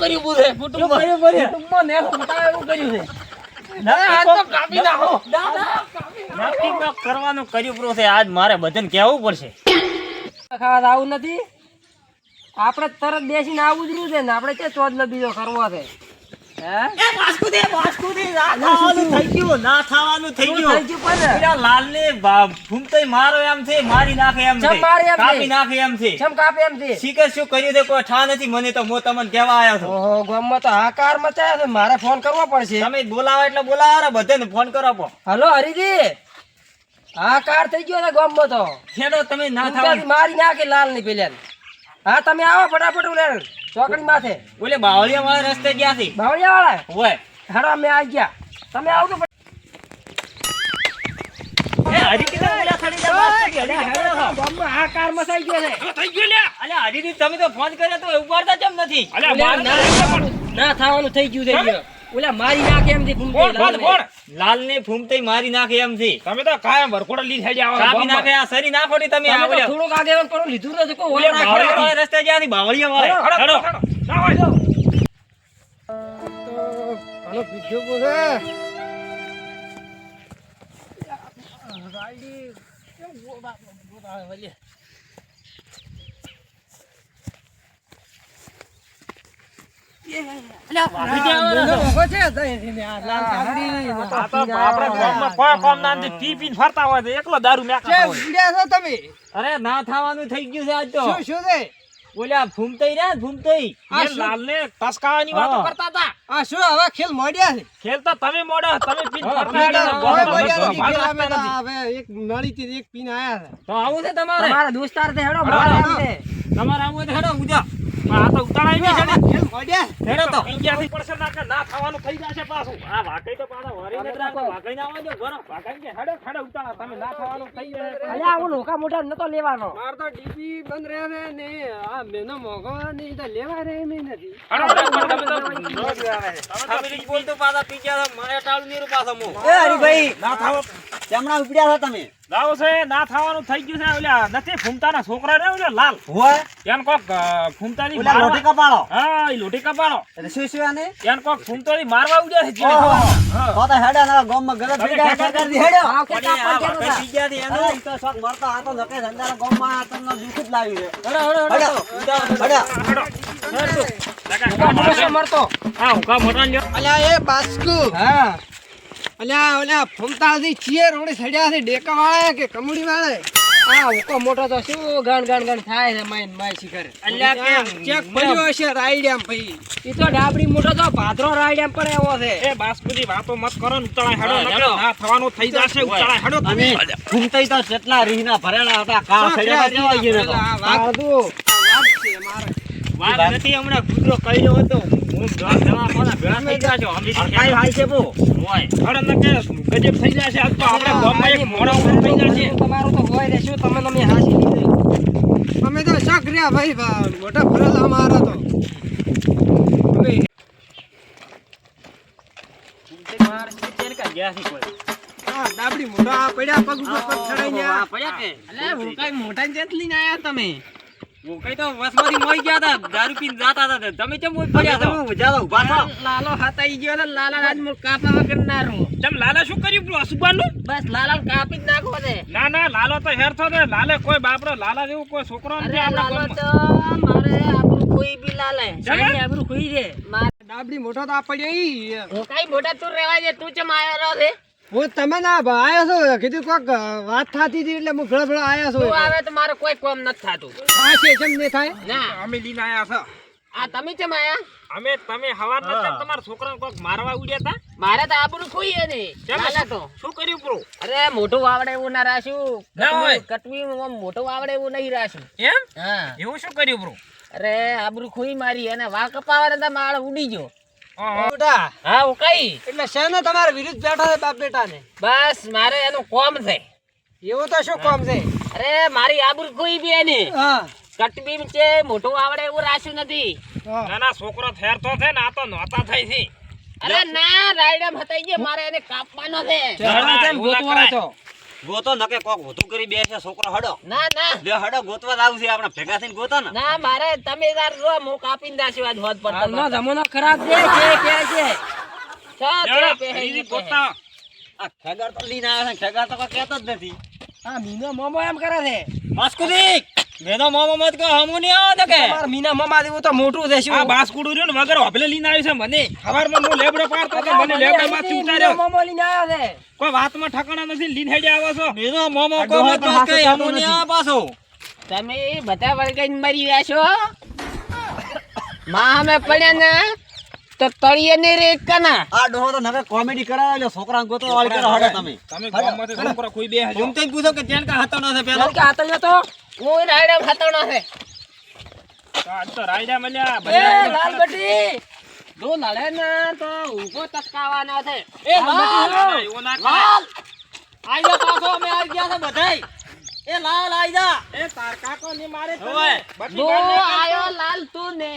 કર્યું છે. ના, કરવાનું કર્યું પૂરું છે. આજ મારે બધાને કહેવું પડશે. ખાવા આવું નથી. આપણે તરત બેસીને આવું જ રહ્યું છે ને આપણે ક્યાં ચોદ બીજો કરવો છે? એ વાસ્કુદે, વાસ્કુદે, ના થવાનું થઈ ગયું, ના થવાનું થઈ ગયું. થઈ ગયું પણ? પેલા લાલને ભા- ભૂમતોય મારો એમ છે, મારી નાખે એમ છે. કાપી નાખે એમ છે. ચમ કાપે એમ છે. શીખર શું કર્યું છે કોઈ ઠા નથી મને તો હું તમને કહેવા આવ્યો છું. ઓહો ગામમાં તો હાકાર મચાયો છે મારે ફોન કરવો પડશે. તમે બોલાવો એટલે બોલાવો ને બધાને ફોન કરો આપો હલો હરીજી. હાકાર થઈ ગયો ને ગામમાં તો. ખેડો તમે ના થવાનું મારી નાખે લાલની પેલા હા તમે આવો ફટાફટ ઉલે ચોકડી માથે. ઓલે બાવળિયા વાળા રસ્તે ગયા છે. બાવળિયા વાળા હોય. હાડો અમે આ ગયા. તમે આવજો તમે તો ફોન કર્યો તો ઉપાડતા કેમ નથી? ના થવાનું- થઈ ગયું છે. ઓલા મારી નાખે એમ થી લાલ લાલને. લાલને ફૂમતોય મારી નાખે એમ છે તમે તો કાયમ વરખોડા લીધ હેડી આવો કાપી નાખે આ સરી ના ની તમે આ ઓલા- થોડુંક આગેવાન કરો લીધું નથી કો ઓલા નાખો. રસ્તે જ્યાં થી બાવળિયા વાળા. હડો ના હોય તો. આ તો આપણા રાઈડી કેમ ના નથી. પી પીને ફરતા હોય તો એકલો દારૂ મેકતા હોય. અરે ના થવાનું થઈ ગયું છે આજ તો. શું શું છે? ઓલા ફૂમતોય રહ્યા ને ફૂમતોય એ લાલને ટસકાવાની વાતો કરતા હતા. આ શું હવે ખેલ મોડ્યા છે? ખેલ તો તમે મોડો તમે પીન પીને ગામમાં મોડો, બધો મોડો. ભાગ આપતા નથી. તો આવું છે તમારે? તમારા દોસ્તાર છે હેડો છે. તમારે આવું તો હેડો ઉજા. આ તો ઉતાળાય નહીં છે ને. હેડો તો ના ના થવાનું થઈ જશે પાછું. આ વાકઈ તો પાછા વરીને ને રાખો. વાકઈ ના આવવા દો, ઘરો. વાકઈ કે હેડો, હેડો ઉતાળા. તમે ના થવાનું થઈ જશે. અલ્યા આવો લોકા મોટા નતો લેવાનો હેડો, હેડો, પણ તમે તો તમે નહીં બોલતો પાછા પી ગયા મને ટાળું નહીં પાછો મો એ હરીભાઈ ના થાવ- ચમણા ઉપડ્યા છો તમે? લાવો છે, ના થવાનું થઈ ગયું છે. ઓલા નથી ફૂમતાના છોકરા રે ઓલા લાલ. હોય? એને કોક ફૂમતાની ઓલા લોટી કપાળો? હા ઈ લોટી કપાળો. એટલે શું શું આને? એને કોક ફૂમતાની મારવા ઉડ્યા છે જીવે તો તો હેડા ના ગામમાં ગલત તમે થઈ ગયા સરકારથી હેડ્યો આવ કે આ કાપડ વાકઈ પી ગયા છે એનું. ઈ તો શોક મરતો આ તો નકે ધંધાના ગોમમાં તમને દુખ જ લાવી રે હેડો, હેડો, હેડો. હેડો. હેડો. હેડો. મરતો હા હુકા મોટા લ્યો. અલ્યા એ બાસ્કુ. હા. અલ્યા ઓલા ફમતાથી ચીએ રોડે સડ્યા છે ડેકા વાળા કે કમડી વાળા આ હુકો મોટો તો શું ગણ ગણ ગણ થાય છે માઈન માય શિખર. અલ્યા કેમ? ચેક પડ્યો હશે રાઈડેમ ભાઈ ઈ તો ડાબડી મોટો તો ભાદરો રાઈડેમ પડે એવો છે. એ બાસ્કુજી વાતો મત કરો ને ઉતળા હેડો નકર ના થવાનું થઈ જશે ઉતળા હેડો તમે. અને તો કેટલા રીના ભરેલા હતા કા સડ્યા જેવા ગયું આ વાત છે મારે. વાત નથી હમણાં કૂતરો કર્યો હતો. હું દવા દવા કોના ભેળા થઈ ગયા છો હમણાં અડકાઈ હાલ છે બહુ હોય હેડો નકે ગજબ થઈ જશે આજ તો આપણે ગામમાં એક મોડા ઉપર થઈ જશે તમારું તો હોય ને શું તમે તમે હાસી લીધું અમે તો શક રહ્યા ભાઈ મોટા ભરેલા અમારા તો ડાબડી મોટા પડ્યા પગ ઉપર પગ ચડાઈ ગયા પડ્યા કે? એટલે હું કઈ મોટા જેત લઈને આયા તમે. કઈ તો વસમાંથી મોઈ ગયા હતા દારૂ પીને જાતા હતા તમે કેમ મોઈ પડ્યા હતા ઉજાલા ઊભા થો. લાલો હતાઈ ગયો ને લાલા રાજ મોર કાપા વગર ના રહું. ચમ લાલા શું કર્યું અસુબાનું બસ લાલા કાપી જ નાખો ને. ના ના લાલો તો હેર થો ને લાલે કોઈ બાપડો લાલા જેવું કોઈ છોકરો નથી આપણા લાલો તો મારે આબરૂ કોઈ બી લાલે. મારે ડાબડી મોટો તો આ પડ્યો ઈ. હું કઈ મોટા તું રહેવા દે તું ચમ આયો રહ્યો છે? હું તમે ના આયા છો? કીધું કોક વાત થતી હતી એટલે હું ઘણા ઘણા આવ્યા છો. આવે તો મારે કોઈ કામ નથી થતું. આ છે કેમ નહીં થાય. ના. અમે લઈને આયા છો. આ તમે કેમ આયા? અમે તમે હવાર નથી તમારા છોકરાને કોક મારવા ઉડ્યા હતા મારે તો આબરૂ ખોઈ છે ને. ચાલે તો. શું કર્યું પ્રો અરે મોટું વાવડે એવું ના રાખ્યું. ના હોય. કટવી મોટું વાવડે એવું નહીં રાખ્યું. એમ? હા. એવું શું કર્યું પ્રો અરે આબરૂ ખોઈ મારી અને વા કપાવા હતા માળ ઉડી ગયો. મોટા હા હું કઈ? એટલે શેને તમારા વિરુદ્ધ બેઠા છે બાપ બેટા બસ મારે એનું કોમ છે. એવું તો શું કામ છે? અરે મારી આબરૂ કોઈ બી એની. હા. કટબી છે મોટું આવડે એવું રાખ્યું નથી. ના ના છોકરો થેર તો છે ને આ તો નહોતા થઈ છે અરે ના રાયડમ હતાઈ ગયો મારે એને કાપવાનો છે. ગોતો નકે કોક વધુ કરી બેસે છોકરો હડો. ના ના. લે હડો ગોતવા જ આવશે આપણે ભેગા થઈને ગોતો ને. ના મારે તમે તાર જો મો કાપીને દાશું આજ હોત પર હાલનો જમાનો ખરાબ છે કે કે છે લેવડો, ખરીદી ગોતતા. આ ખેગર તો લીના આવે છે ખેગાર તો કહેતો જ નથી. આ મીનો મોમો એમ કરે છે. માસ્કુદી મેનો મોમો મત કહો હમુ નહીં આવો તો કે. તમારા મીના મોમા જેવું તો મોટું છે આ બાસકુડું રહ્યું ને વગર હોભલે લઈને આવ્યું છે મને. સવારમાં હું લેબડો પાડતો હતો મને લેબડામાંથી મીનો ઉતાર્યો મોમો લઈને આવ્યો છે. કોઈ વાતમાં ઠકાણા નથી લીન હેડે આવો છો. મેનો મોમો કો મત પાસ તો હમુ નહીં આવો પાછો. તમે બધા વળગાઈને મરી રહ્યા છો માં અમે પડ્યા ને તો તળિયે ને રે કના આ ડોહો તો નવે કોમેડી કરાવે લે છોકરા ગોતો વાળી કરો હડે તમે. તમે ગામમાંથી છોકરો કોઈ બે ઘૂમતે જ પૂછો કે તેન કા હતો ન છે પેલો? કે આ તો તો? હું રાયડા ખાતાણો હે આજ તો રાયડા મળ્યા એ લાલ બટી. જો લડે ને તો ઊભો તસકાવાનો છે. એ લાલ એવું ના લાલ. આઈ જા પાછો અમે આવી ગયા છે બધાય. એ લાલ આઈ જા. એ તારકા કો ની મારે તો બટી. આયો લાલ તું ને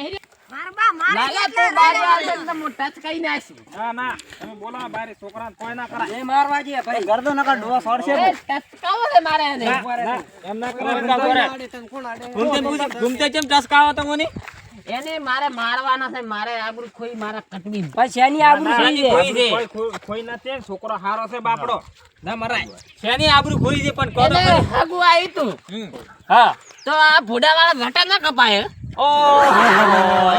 લાલા તું બાજુ આવશે ને તો હું ટચ કરી નાખીશ. ના ના. તમે બોલો બારે છોકરાને કોઈ ના કરાય. એ મારવા જઈએ ભાઈ. ગરદો સોડશે છે મારે એને. ના, એમ ના. કરાય ઘૂમતે ઘૂમતે કેમ ટસકાવો તો મને? એને મારે મારવાના છે મારે આબરૂ ખોઈ મારા કટવી પછી શેની આબરૂ કોઈ- કોઈ નથી છોકરો હારો છે બાપડો. ના મરાય. શેની આબરૂ ખોઈ છે પણ એને હગુ આવી તું. હા. તો આ ભૂડા વાળા ઘટા ના કપાય ઓ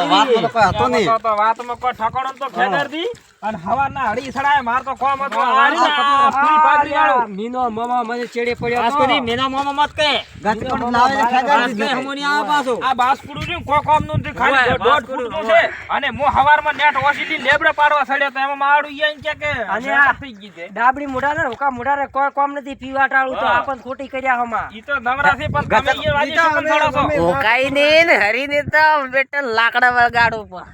વાતમાં તો કોઈ હતો નહીં. વાતમાં કોઈ ઠકાણો તો ખેતર દી અને હવારના હળી સડાય માર તો કોમ હતો. ના, પૂરી પાદરી વાળો. મીનો મામા મને ચેડે પડ્યો તો. કરી મેના મામા મત કહે. પણ લાવે છે ખેગાર દીધી હમોની આવે પાછો. આ બાસકુડું રહ્યું કો કોમનું ખાલી દોઢ બાસકુડું, છે. અને હું હવારમાં નેટ ઓસીલી લેબડે પાડવા સડ્યો તો એમાં મારું ઈ કે કે અને આ- થઈ ગઈ છે. ડાબડી મોઢા ને હુકા મોઢા રે કોઈ કોમ નથી પીવા ટાળું તો. આપણ ખોટી કર્યા હમા ઈ તો નવરા છે પણ તમે ઈ વાજી શું કામ છો? ઓકાઈ ને હરી ને તો બેટા લાકડા વગાડો પણ.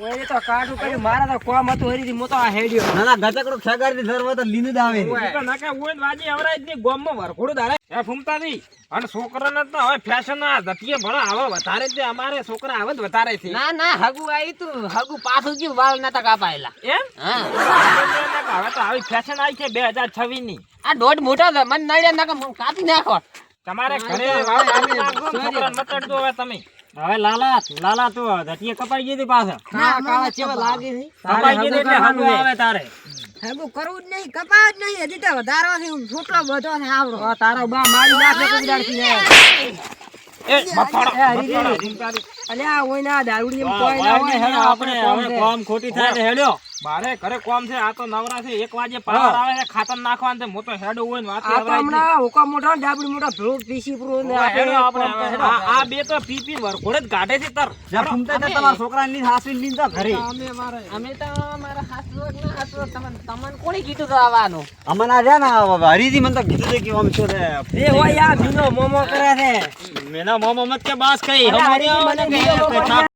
ઓય તો કાઢું કર્યું. મારા તો કોમ હતું હરીથી મો તો આ હેડ્યો. ના ના ગચકડો ખેગારની ધર્મ તો લીનું જ આવે. તો નાકે હોય વાજી અવરાય જ નહીં, ગોમમાં વરઘોડું ધારે. એ ફૂમતા નહીં. અને છોકરાને તો હવે ફેશન આ ધતિયે ભણો આવે વધારે અમારે છોકરા આવે જ વધારે છે. ના ના હગુ આવી તું હગુ પાછું ગયું વાળ નતા કાપાયેલા એમ? હા. હવે તો આવી ફેશન આવી છે બે હજાર છવ્વીસની આ દોઢ મોટો છે મને નડ્યા ના કાપી નાખો. તમારે ઘરે વાળ નાખો છોકરાને મટાડજો હવે તમે. હવે લાલા લાલા તું ધટીએ કપાઈ ગઈ હતી પાછા હા કાળા ચેવા લાગી હતી. કપાઈ ગઈ એટલે હગું આવે તારે. હેગું કરવું જ નહીં કપાવ જ નહીં હજી તો વધારો છે છોકરો બધો આવડો. તારો બા મારી નાખે એ અલ્યા ઓય ના દારૂડી એમ કોઈ ના હોય હેડો આપણે હવે. કોમ ખોટી થાય ને હેડો મારે ઘરે કોમ છે આ તો નવરા છે એક વાગે પાવર આવે છે ખાતર નાખવાનું છે મોટો હેડો હોય ને વાતે આ. હમણાં હુકા મોઢા ને ડાબડી મોઢા ભેળું પીસી પૂરો ને હેડો આપણે. આ આ બે તો પીપી પી વરઘોડે જ ગાઢે છે તર જા ફૂમતા તમારા છોકરાની લઈને હાસવીને લઈને જાઓ ઘરે અમે તો મારા હાસરો તમને કોણે કીધું તો આવવાનું અમને આ રહ્યા ને હરીજી મને તો કીધું છે કે આમ છે એ હોય આ મીનો મોમો કરે છે મેના મોમો મત કે બાસ કઈ